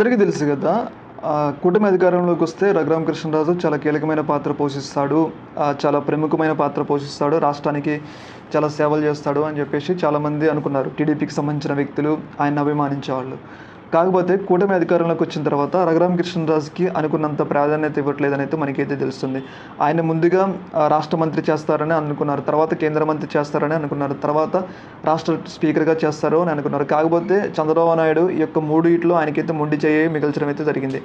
మనందరికీ తెలుసు కదా కూటమి అధికారంలోకి వస్తే రఘురామ కృష్ణరాజు చాలా కీలకమైన పాత్ర పోషిస్తాడు చాలా ప్రముఖమైన పాత్ర పోషిస్తాడు రాష్ట్రానికి చాలా సేవలు చేస్తాడు అని చెప్పేసి చాలామంది అనుకున్నారు. టీడీపీకి సంబంధించిన వ్యక్తులు ఆయన అభిమానించే వాళ్ళు కాకపోతే కూటమి అధికారంలోకి వచ్చిన తర్వాత రఘురామ కృష్ణరాజుకి అనుకున్నంత ప్రాధాన్యత ఇవ్వట్లేదని అయితే మనకైతే తెలుస్తుంది. ఆయన ముందుగా రాష్ట్ర మంత్రి చేస్తారని అనుకున్నారు. తర్వాత కేంద్ర మంత్రి చేస్తారని అనుకున్నారు. తర్వాత రాష్ట్ర స్పీకర్గా చేస్తారు అని అనుకున్నారు. కాకపోతే చంద్రబాబు నాయుడు ఈ యొక్క మూడిట్లో ఆయనకైతే మొండి చేయి మిగల్చడం అయితే జరిగింది.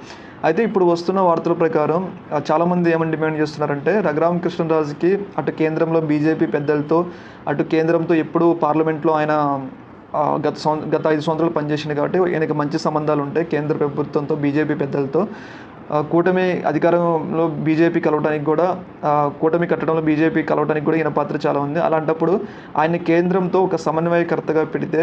అయితే ఇప్పుడు వస్తున్న వార్తల ప్రకారం చాలామంది ఏమని డిమాండ్ చేస్తున్నారంటే రఘురామ కృష్ణరాజుకి అటు కేంద్రంలో బీజేపీ పెద్దలతో అటు కేంద్రంతో ఎప్పుడు పార్లమెంట్లో ఆయన గత సం గత ఐదు సంవత్సరాలు పనిచేసింది కాబట్టి ఈయనకి మంచి సంబంధాలు ఉంటాయి కేంద్ర ప్రభుత్వంతో బీజేపీ పెద్దలతో. కూటమి అధికారంలో బీజేపీ కలవడానికి కూడా కూటమి కట్టడంలో బీజేపీ కలవడానికి కూడా ఈయన పాత్ర చాలా ఉంది. అలాంటప్పుడు ఆయన కేంద్రంతో ఒక సమన్వయకర్తగా పెడితే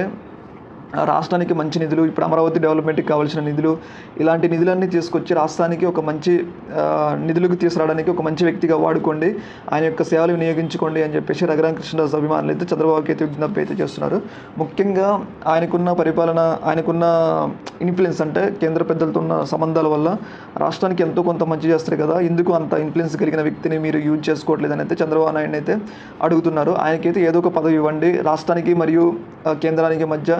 రాష్ట్రానికి మంచి నిధులు ఇప్పుడు అమరావతి డెవలప్మెంట్కి కావాల్సిన నిధులు ఇలాంటి నిధులన్నీ తీసుకొచ్చి రాష్ట్రానికి ఒక మంచి నిధులకు తీసుకురావడానికి ఒక మంచి వ్యక్తిగా వాడుకోండి. ఆయన యొక్క సేవలు వినియోగించుకోండి అని చెప్పేసి రఘురామ కృష్ణదాస్ అభిమానులు అయితే చంద్రబాబుకి అయితే విజ్ఞప్తి అయితే చేస్తున్నారు. ముఖ్యంగా ఆయనకున్న పరిపాలన ఆయనకున్న ఇన్ఫ్లుయెన్స్ అంటే కేంద్ర పెద్దలతో ఉన్న సంబంధాల వల్ల రాష్ట్రానికి ఎంతో కొంత మంచి చేస్తారు కదా. ఎందుకు అంత ఇన్ఫ్లుయెన్స్ కలిగిన వ్యక్తిని మీరు యూజ్ చేసుకోవట్లేదని అయితే చంద్రబాబు నాయుడు అయితే అడుగుతున్నారు. ఆయనకైతే ఏదో ఒక పదవి ఇవ్వండి. రాష్ట్రానికి మరియు కేంద్రానికి మధ్య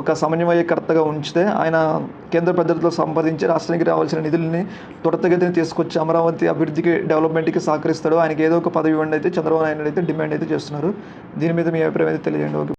ఒక సమన్వయకర్తగా ఉంచితే ఆయన కేంద్ర పెద్దలతో సంపాదించి రాష్ట్రానికి రావాల్సిన నిధులని త్వరితగతిని తీసుకొచ్చి అమరావతి అభివృద్ధికి డెవలప్మెంట్కి సహకరిస్తాడు. ఆయనకి ఏదో ఒక పదవి ఇవ్వండి అయితే చంద్రబాబు నాయుడు అయితే డిమాండ్ అయితే చేస్తున్నారు. దీని మీద మీ అభిప్రాయం అయితే తెలియజేయండి. ఓకే.